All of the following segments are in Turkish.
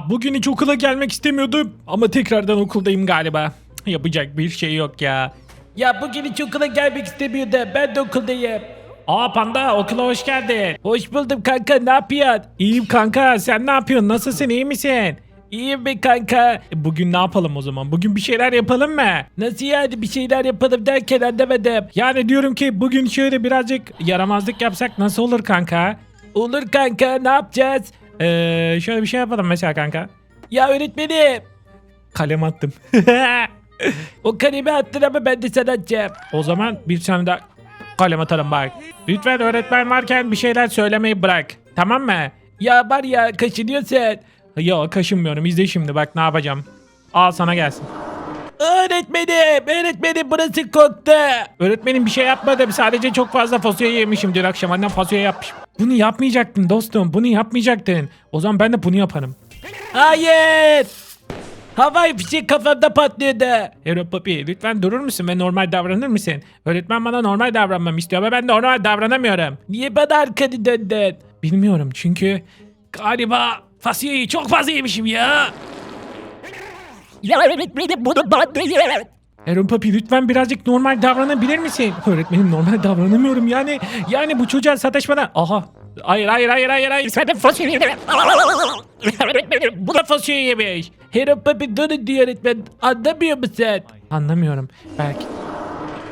Ya bugün hiç okula gelmek istemiyordum ama tekrardan okuldayım galiba. Yapacak bir şey yok ya. Ya bugün hiç okula gelmek istemiyordu. Ben de okuldayım. Aa Panda okula hoş geldin. Hoş buldum kanka ne yapıyorsun? İyiyim kanka sen ne yapıyorsun? Nasılsın iyi misin? İyiyim be kanka. E, Bugün ne yapalım o zaman? Bugün bir şeyler yapalım mı? Nasıl yani bir şeyler yapalım derken anlamadım. Yani diyorum ki bugün şöyle birazcık yaramazlık yapsak nasıl olur kanka? Olur kanka ne yapacağız? Ee, şöyle bir şey yapalım mesela kanka. Ya öğretmenim. Kalem attım. O kalemi attın ama ben de sana atacağım. o zaman bir tane daha kalem atalım bak. Lütfen öğretmen varken bir şeyler söylemeyi bırak. Tamam mı? Ya var ya kaşınıyorsun. Yok kaşınmıyorum. İzle şimdi bak ne yapacağım. Al sana gelsin. Öğretmenim, öğretmenim burası koktu. Öğretmenim bir şey yapmadım. Sadece çok fazla fasulye yemişim dün akşam. Annem fasulye yapmış. Bunu yapmayacaktın dostum. Bunu yapmayacaktın. O zaman ben de bunu yaparım. Hayır. Havai fişek kafamda patlıyordu. Hero Papi lütfen durur musun ve normal davranır mısın? Öğretmen bana normal davranmamı istiyor ama ben normal davranamıyorum. Niye bana arkanı döndün? Bilmiyorum çünkü galiba fasulyeyi çok fazla yemişim ya. Aaron Papi lütfen birazcık normal davranabilir misin? Öğretmenim normal davranamıyorum yani. Yani bu çocuğa sataşmadan... Aha. Hayır hayır hayır hayır hayır. Sen de fasulye bu da fasulye yemiş. Hero Papi durun diyor öğretmen. Anlamıyor musun? Anlamıyorum. Belki.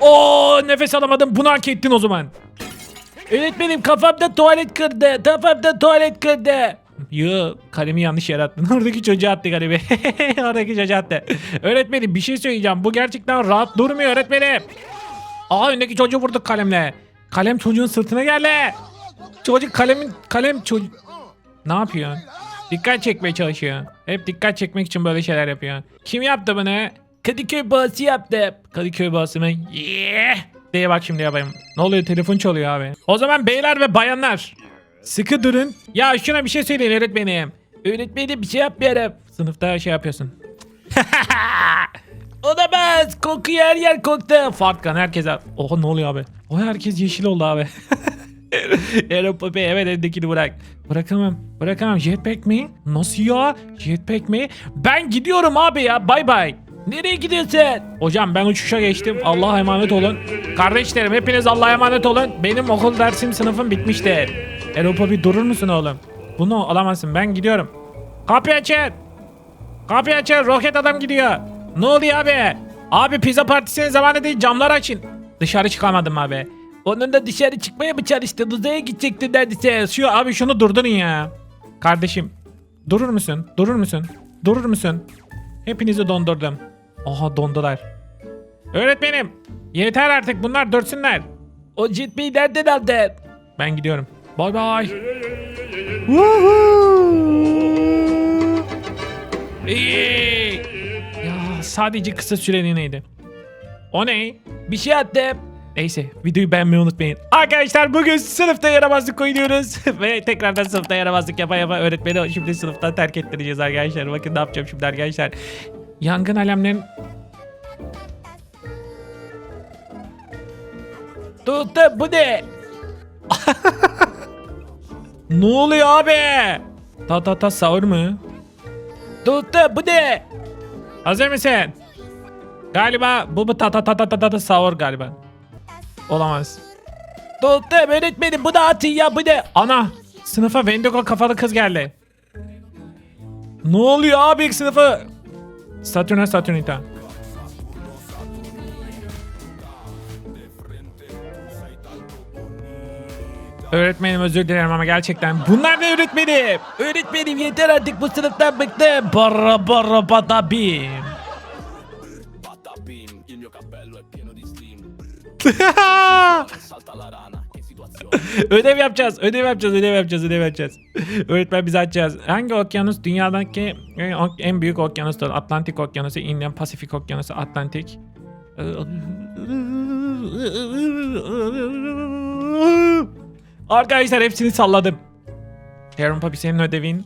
Oo nefes alamadım. Bunu hak ettin o zaman. Öğretmenim kafamda tuvalet kırdı. Kafamda tuvalet kırdı. Yo kalemi yanlış yere attın. Oradaki çocuğa attı kalemi. Oradaki çocuğa attı. Öğretmenim bir şey söyleyeceğim. Bu gerçekten rahat durmuyor öğretmenim. Aa öndeki çocuğu vurduk kalemle. Kalem çocuğun sırtına geldi. Çocuk kalemin kalem çocuk. Ne yapıyor? Dikkat çekmeye çalışıyor. Hep dikkat çekmek için böyle şeyler yapıyor. Kim yaptı bunu? Kadıköy bağısı yaptım. Kadıköy bağısı mı? Yeah! diye bak şimdi yapayım. Ne oluyor telefon çalıyor abi. O zaman beyler ve bayanlar. Sıkı durun. Ya şuna bir şey söyleyin öğretmenim. Öğretmenim bir şey yapmıyorum. Sınıfta şey yapıyorsun. Olamaz. Kokuyor her yer koktu. Fatkan herkese. Oha ne oluyor abi? O herkes yeşil oldu abi. Aaron Papi evet evdekini bırak. Bırakamam. Bırakamam. Jetpack mi? Nasıl ya? Jetpack mi? Ben gidiyorum abi ya. Bay bay. Nereye gidiyorsun? Hocam ben uçuşa geçtim. Allah'a emanet olun. Kardeşlerim hepiniz Allah'a emanet olun. Benim okul dersim sınıfım bitmiştir. Eropa bir durur musun oğlum? Bunu alamazsın. Ben gidiyorum. Kapıyı açın. Kapıyı açın. Roket adam gidiyor. Ne oluyor abi? Abi pizza partisinin zamanı değil. Camları açın. Dışarı çıkamadım abi. Onun da dışarı çıkmaya mı çalıştın? Uzaya gidecektin neredeyse. Şu abi şunu durdurun ya. Kardeşim. Durur musun? Durur musun? Durur musun? Hepinizi dondurdum. Oha dondular. Öğretmenim. Yeter artık bunlar dörsünler. O jetpack'i nereden aldın? Ben gidiyorum. Bay bay. İyi. Ya sadece kısa süreliğineydi. O ne? Bir şey attım. Neyse videoyu beğenmeyi unutmayın. Arkadaşlar bugün sınıfta yaramazlık oynuyoruz. Ve tekrardan sınıfta yaramazlık yapa yapa öğretmeni şimdi sınıftan terk ettireceğiz arkadaşlar. Bakın ne yapacağım şimdi arkadaşlar. Yangın alarmlarının... Tuttum bu ne? Ne oluyor abi? Ta ta ta sahur mu? Tuttum bu ne? Hazır mısın? Galiba bu bu ta ta ta ta ta ta sahur galiba. Olamaz. Tuttum öğretmenim bu da atın ya bu ne? Ana sınıfa Wendigo kafalı kız geldi. Ne oluyor abi sınıfa? Saturna Saturnita. Öğretmenim özür dilerim ama gerçekten bunlar ne öğretmenim? Öğretmenim yeter artık bu sınıftan bıktım. Barra barra badabim. Patapim, il mio cappello è pieno di steam. Salta la rana in situazione ödev yapacağız, ödev yapacağız, ödev yapacağız, ödev yapacağız. Öğretmen bizi açacağız. Hangi okyanus dünyadaki en büyük okyanustur? Atlantik okyanusu, Indian Pasifik okyanusu, Atlantik. Arkadaşlar hepsini salladım. Harun Papi senin ödevin.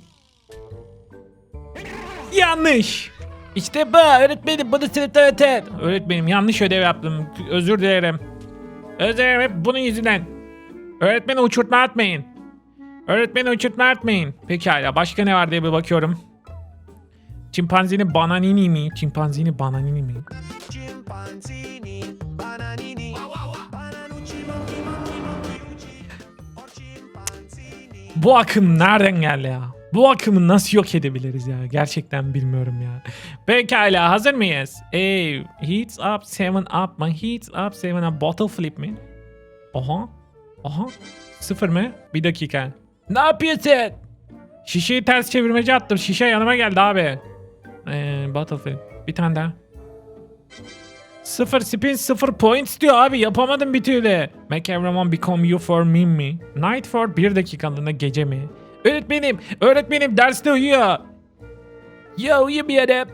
Yanlış. İşte bu öğretmenim bunu sınıfta öter. Öğretmenim yanlış ödev yaptım. Özür dilerim. Özür dilerim hep bunun yüzünden. Öğretmeni uçurtma atmayın. Öğretmeni uçurtma atmayın. Pekala başka ne var diye bir bakıyorum. Çimpanzini bananini mi? Çimpanzini bananini mi? Chimpanzini, bananini, Bu akım nereden geldi ya? Bu akımı nasıl yok edebiliriz ya? Gerçekten bilmiyorum ya. Pekala hazır mıyız? Hey, heats up, seven up mı? Heats up, seven up, bottle flip mi? Aha. Aha. Sıfır mı? Bir dakika. Ne yapıyorsun? Şişeyi ters çevirmece attım. Şişe yanıma geldi abi. Ee, bottle flip. Bir tane daha. Sıfır spin sıfır points diyor abi yapamadım bir türlü. Make everyone become you for me mi? Night for bir dakikalığına gece mi? Öğretmenim, öğretmenim derste uyuyor. Ya uyumuyorum.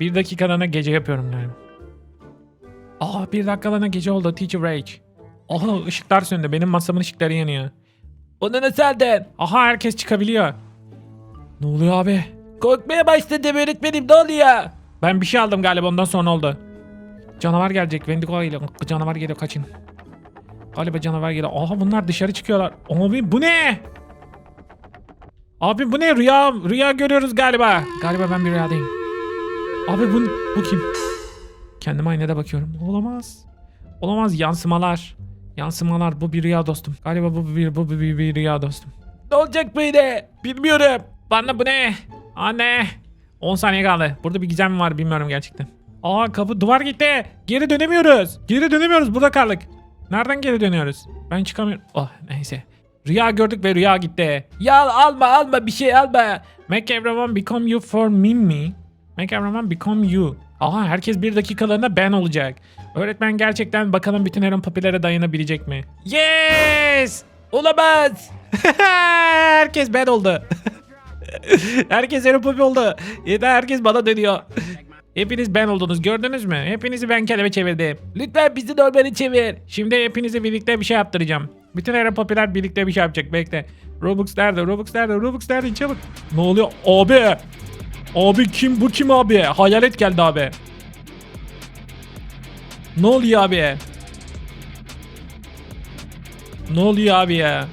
Bir dakikalığına gece yapıyorum galiba. Aa bir dakikalığına gece oldu Teacher Rage. Aha ışıklar söndü benim masamın ışıkları yanıyor. Onu nasıl aldın? Aha herkes çıkabiliyor. Ne oluyor abi? Korkmaya başladım öğretmenim ne oluyor? Ben bir şey aldım galiba ondan sonra oldu. Canavar gelecek. Wendigo ile canavar geliyor kaçın. Galiba canavar geliyor. Aha bunlar dışarı çıkıyorlar. Abi bu ne? Abi bu ne? Rüya rüya görüyoruz galiba. Galiba ben bir rüyadayım. Abi bu bu kim? Kendime aynada bakıyorum. Olamaz. Olamaz yansımalar. Yansımalar bu bir rüya dostum. Galiba bu bir bu bir, bir, bir rüya dostum. Ne olacak böyle? Bilmiyorum. Bana bu ne? Anne. 10 saniye kaldı. Burada bir gizem var bilmiyorum gerçekten. Aa kapı duvar gitti. Geri dönemiyoruz. Geri dönemiyoruz. Burada kaldık. Nereden geri dönüyoruz? Ben çıkamıyorum. Oh neyse. Rüya gördük ve rüya gitti. Ya alma alma bir şey alma. Make everyone become you for me mi? Make everyone become you. Aha herkes bir dakikalığında ben olacak. Öğretmen gerçekten bakalım bütün Heron Puppy'lere dayanabilecek mi? Yes! Olamaz. herkes ben oldu. herkes Heron Puppy oldu. Yeter herkes bana dönüyor. Hepiniz ben oldunuz gördünüz mü? Hepinizi ben kendime çevirdim. Lütfen bizi normale çevir. Şimdi hepinize birlikte bir şey yaptıracağım. Bütün Heron Puppy'ler birlikte bir şey yapacak. Bekle. Robux nerede? Robux nerede? Robux nerede? Çabuk. Ne oluyor? Abi. Abi kim bu kim abi? Hayalet geldi abi. Ne oluyor abi? Ne oluyor abi ya?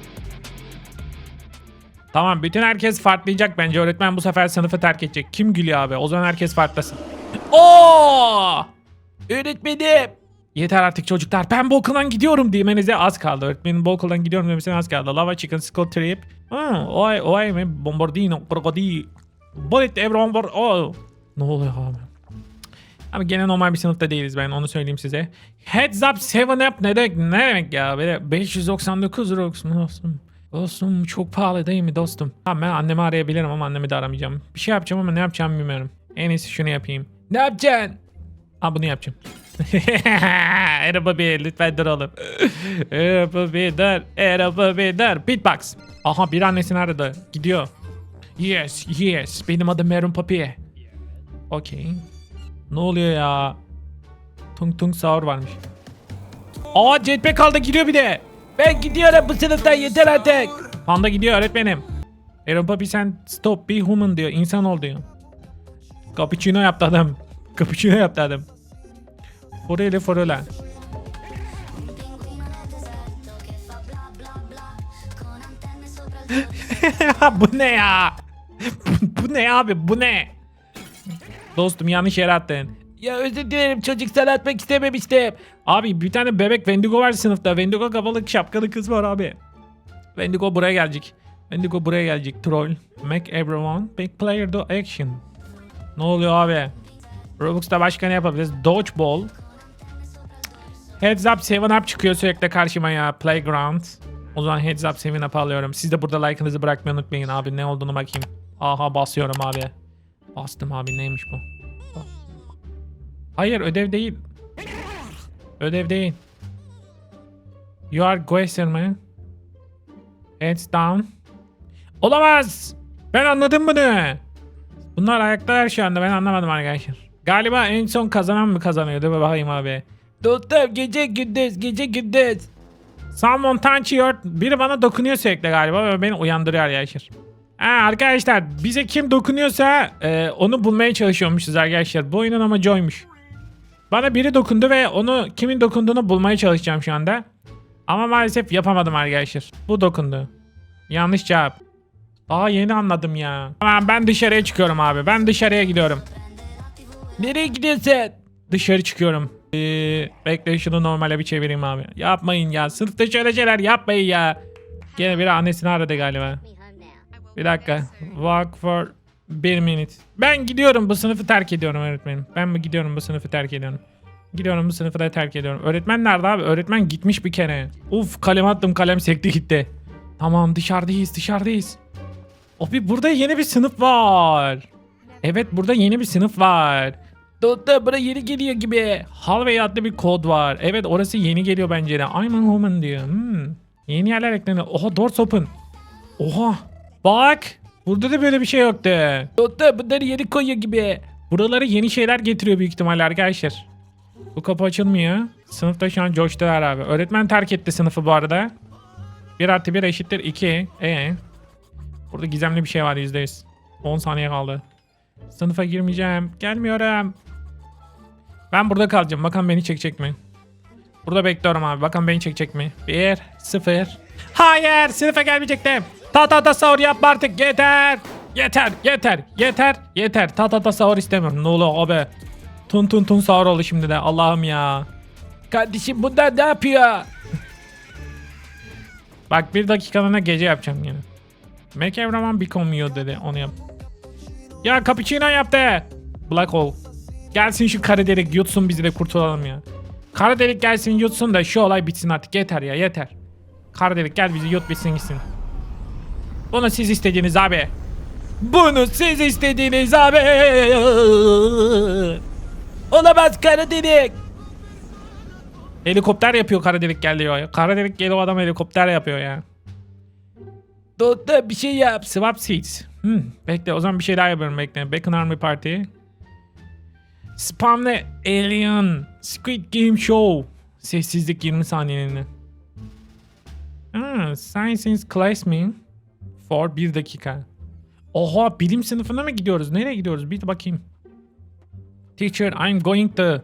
Tamam bütün herkes farklayacak bence. Öğretmen bu sefer sınıfı terk edecek. Kim gülüyor abi? O zaman herkes farklasın. Oo! Öğretmenim. Yeter artık çocuklar. Ben bu okuldan gidiyorum demenize az kaldı. Öğretmenin bu okuldan gidiyorum demesine az kaldı. Lava Chicken School Trip. Ha, oy oy mi? Bombardino, crocodile. Bullet everyone var. Oh. Ne oluyor abi? Abi gene normal bir sınıfta değiliz ben onu söyleyeyim size. Heads up 7 up ne demek, ne demek ya? Böyle 599 Robux mu dostum? Dostum çok pahalı değil mi dostum? Tamam ben annemi arayabilirim ama annemi de aramayacağım. Bir şey yapacağım ama ne yapacağımı bilmiyorum. En iyisi şunu yapayım. Ne yapacaksın? Ha bunu yapacağım. Araba bir lütfen dur oğlum. Araba bir dur. Araba bir dur. Beatbox. Aha bir annesi nerede? Gidiyor. Yes yes. Benim adım Merun Papi. Okey. Ne oluyor ya? Tung tung sahur varmış. Aa jetpack aldı gidiyor bir de. Ben gidiyorum bu sınıftan yeter artık. Panda gidiyor öğretmenim. Aaron Papi sen stop be human diyor. İnsan ol diyor. Cappuccino yaptı adam. Cappuccino yaptı adam. Forele forele. bu ne ya? Bu, bu ne abi bu ne? Dostum yanlış yere attın. Ya özür dilerim çocuk sana atmak istememiştim. Abi bir tane bebek Wendigo var sınıfta. Wendigo kafalı şapkalı kız var abi. Wendigo buraya gelecek. Wendigo buraya gelecek. Troll. Make everyone make player do action. Ne oluyor abi? Robux'ta başka ne yapabiliriz? Dodgeball. Heads up 7 up çıkıyor sürekli karşıma ya. Playground. O zaman heads up 7 up alıyorum. Siz de burada like'ınızı bırakmayı unutmayın abi. Ne olduğunu bakayım. Aha basıyorum abi. Bastım abi neymiş bu? Hayır ödev değil. Ödev değil. You are Guesser mi? Heads down. Olamaz. Ben anladım bunu. Bunlar ayaktalar şu anda ben anlamadım arkadaşlar. Galiba en son kazanan mı kazanıyor değil mi bakayım abi. Dostum gece gündüz gece gündüz. Touch your... Biri bana dokunuyor sürekli galiba ve beni uyandırıyor arkadaşlar. Ha, arkadaşlar bize kim dokunuyorsa e, onu bulmaya çalışıyormuşuz arkadaşlar. Bu oyunun amacı oymuş. Bana biri dokundu ve onu kimin dokunduğunu bulmaya çalışacağım şu anda. Ama maalesef yapamadım arkadaşlar. Bu dokundu. Yanlış cevap. Aa yeni anladım ya. Tamam ben dışarıya çıkıyorum abi. Ben dışarıya gidiyorum. Nereye gidiyorsun? Dışarı çıkıyorum. Ee, bekle şunu normale bir çevireyim abi. Yapmayın ya. Sınıfta şöyle şeyler yapmayın ya. Gene biri annesini aradı galiba. Bir dakika. Walk for bir minute. Ben gidiyorum bu sınıfı terk ediyorum öğretmenim. Ben bu gidiyorum bu sınıfı terk ediyorum. Gidiyorum bu sınıfı da terk ediyorum. Öğretmen nerede abi? Öğretmen gitmiş bir kere. Uf kalem attım kalem sekti gitti. Tamam dışarıdayız dışarıdayız. Abi burada yeni bir sınıf var. Evet burada yeni bir sınıf var. Doktor bura yeni geliyor gibi. Hallway adlı bir kod var. Evet orası yeni geliyor bence de. I'm a woman diyor. Hmm. Yeni yerler ekleniyor. Oha doors open. Oha. Bak. Burada da böyle bir şey yoktu. Doktor bunları yeni koyuyor gibi. Buralara yeni şeyler getiriyor büyük ihtimalle arkadaşlar. Bu kapı açılmıyor. Sınıfta şu an coştular abi. Öğretmen terk etti sınıfı bu arada. 1 artı 1 eşittir 2. Ee. Burada gizemli bir şey var %100. 10 saniye kaldı. Sınıfa girmeyeceğim. Gelmiyorum. Ben burada kalacağım. Bakalım beni çekecek mi? Burada bekliyorum abi. Bakalım beni çekecek mi? 1, 0. Hayır sınıfa gelmeyecektim. Ta ta ta sahur yapma artık yeter. Yeter yeter yeter yeter. Ta ta ta sahur istemiyorum. Ne oluyor abi? Tun tun tun sahur oldu şimdi de. Allah'ım ya. Kardeşim bunlar ne yapıyor? Bak bir dakikalığına gece yapacağım yine. Make everyone become you dedi. Onu yap. Ya cappuccino yaptı. Black hole. Gelsin şu kara delik yutsun bizi de kurtulalım ya. Kara delik gelsin yutsun da şu olay bitsin artık. Yeter ya yeter. Kara delik gel bizi yut bitsin gitsin. Bunu siz istediğiniz abi. Bunu siz istediğiniz abi. Olamaz kara delik. Helikopter yapıyor kara delik gel diyor. Kara delik geliyor adam helikopter yapıyor ya. Doktor bir şey yap. Swap seats. Hmm, bekle o zaman bir şey daha yapıyorum bekle. Bacon Army Party. Spamlı Alien. Squid Game Show. Sessizlik 20 saniyeliğine. Hmm, Science Class Me. For 1 dakika. Oha bilim sınıfına mı gidiyoruz? Nereye gidiyoruz? Bir bakayım. Teacher I'm going to.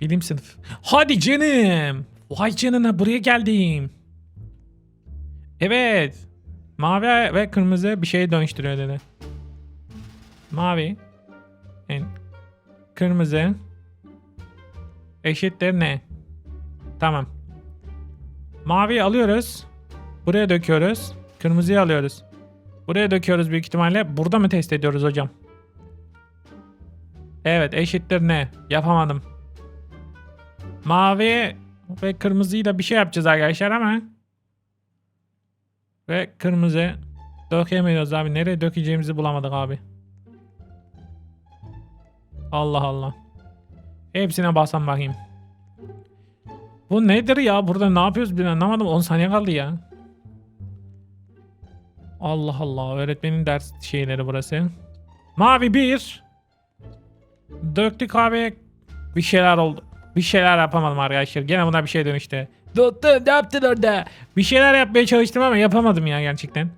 Bilim sınıf. Hadi canım. Vay canına buraya geldim. Evet. Mavi ve kırmızı bir şeye dönüştürüyor dedi. Mavi. Yani kırmızı eşittir ne? Tamam. Maviyi alıyoruz. Buraya döküyoruz. Kırmızıyı alıyoruz. Buraya döküyoruz büyük ihtimalle. Burada mı test ediyoruz hocam? Evet eşittir ne? Yapamadım. Mavi ve kırmızıyla bir şey yapacağız arkadaşlar ama ve kırmızı dökemiyoruz abi. Nereye dökeceğimizi bulamadık abi. Allah Allah. Hepsine bassam bakayım. Bu nedir ya? Burada ne yapıyoruz bir anlamadım. 10 saniye kaldı ya. Allah Allah. Öğretmenin ders şeyleri burası. Mavi bir. Döktük abi. Bir şeyler oldu. Bir şeyler yapamadım arkadaşlar. Gene buna bir şey dönüştü. Doktor ne yaptın orada? Bir şeyler yapmaya çalıştım ama yapamadım ya gerçekten.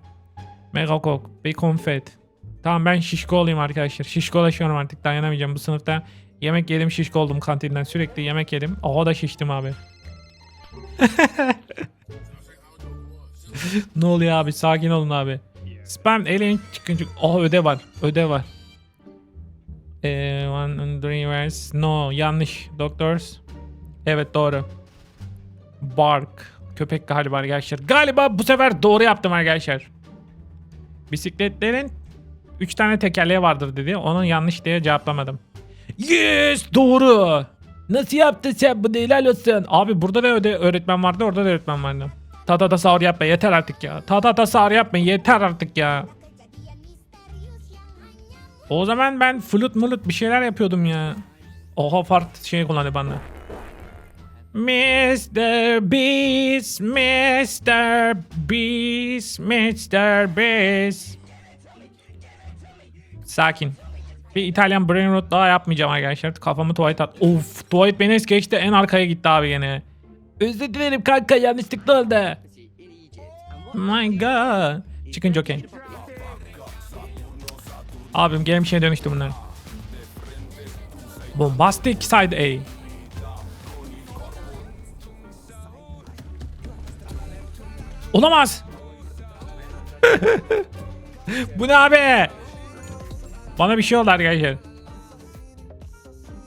Mega Coke, Bacon Fat. Tamam ben şişko olayım arkadaşlar. Şişkolaşıyorum artık dayanamayacağım bu sınıfta. Yemek yedim şişko oldum kantinden sürekli yemek yedim. Aha da şiştim abi. ne oluyor abi sakin olun abi. Spam alien çıkınca... Aha ödev var ödev var. Ee, one three. No yanlış. Doctors. Evet doğru. Bark. Köpek galiba arkadaşlar. Galiba bu sefer doğru yaptım arkadaşlar. Bisikletlerin 3 tane tekerleği vardır dedi. Onun yanlış diye cevaplamadım. Yes doğru. Nasıl yaptın sen bunu helal olsun. Abi burada da öğretmen vardı orada da öğretmen vardı. Tata tasavvur yapma yeter artık ya. Tata tasavvur yapma yeter artık ya. O zaman ben flüt mulut bir şeyler yapıyordum ya. Oha farklı şey kullandı bana. Mr. Beast, Mr. Beast, Mr. Beast. Sakin. Bir İtalyan brain rot daha yapmayacağım arkadaşlar. Kafamı tuvalet at. Of tuvalet beni es geçti en arkaya gitti abi gene. Özür dilerim kanka yanlışlıkla oldu. My god. Çıkınca okey. Abim şeye dönüştü bunlar. Bombastic side A. Olamaz. Bu ne abi? Bana bir şey oldu arkadaşlar.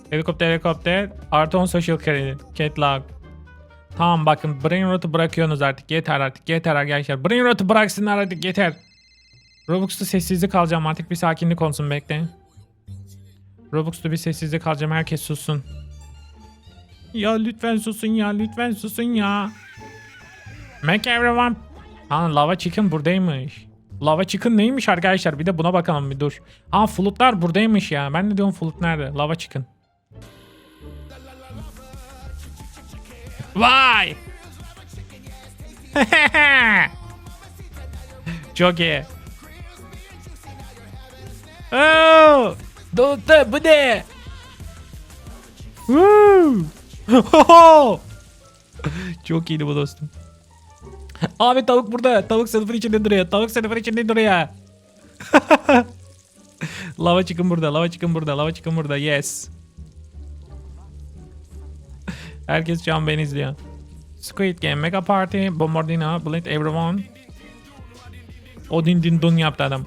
Helikopter helikopter. Artı 10 social credit. Catlog. Tamam bakın brain rot'u bırakıyorsunuz artık. Yeter artık. Yeter arkadaşlar. Brain rot'u bıraksınlar artık. Yeter. Robux'ta sessizlik alacağım artık. Bir sakinlik olsun bekleyin. Robux'ta bir sessizlik alacağım. Herkes sussun. Ya lütfen susun ya. Lütfen susun ya. Make everyone... Ha lava chicken buradaymış. Lava chicken neymiş arkadaşlar? Bir de buna bakalım bir dur. Ha flutlar buradaymış ya. Ben de diyorum flut nerede? Lava chicken. Vay! Çok iyi. Oh! Dostum bu ne? Woo! Çok iyiydi bu dostum. Abi tavuk burada. Tavuk sınıfın içinde duruyor. Tavuk sınıfın içinde duruyor. lava chicken burada. Lava chicken burada. Lava chicken burada. Yes. Herkes şu an beni izliyor. Squid Game, Mega Party, Bombardino, Blade Everyone. Odin din dun yaptı adam.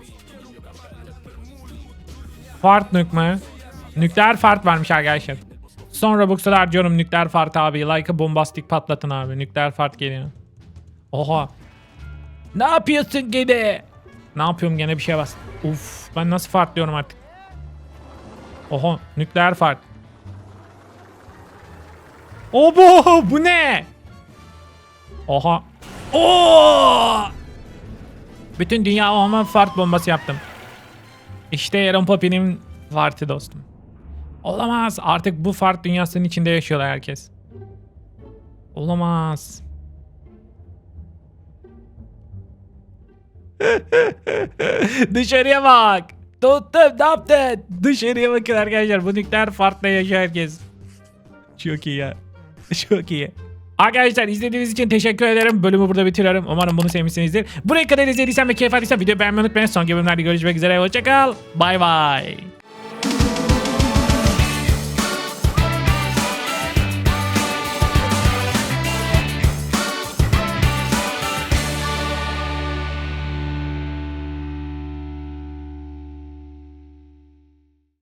Fart nük mü? Nükleer fart varmış arkadaşlar. Son Robux'ta da harcıyorum nükleer fart abi. Like'ı bombastik patlatın abi. Nükleer fart geliyor. Oha. Ne yapıyorsun gene? Ne yapıyorum gene bir şey bas. Uf ben nasıl fart diyorum artık. Oha nükleer fart. Obo bu ne? Oha. Oo! Bütün dünya oma fart bombası yaptım. İşte Aaron Poppy'nin fartı dostum. Olamaz. Artık bu fart dünyasının içinde yaşıyorlar herkes. Olamaz. Dışarıya bak. Dostum ne yaptın? Dışarıya bakın arkadaşlar. Bu nükleer farkla yaşıyor herkes. Çok iyi ya. Çok iyi. Arkadaşlar izlediğiniz için teşekkür ederim. Bölümü burada bitiriyorum. Umarım bunu sevmişsinizdir. Buraya kadar izlediysen ve keyif aldıysan videoyu beğenmeyi unutmayın. Son bölümlerde görüşmek üzere. Hoşçakal. Bay bay.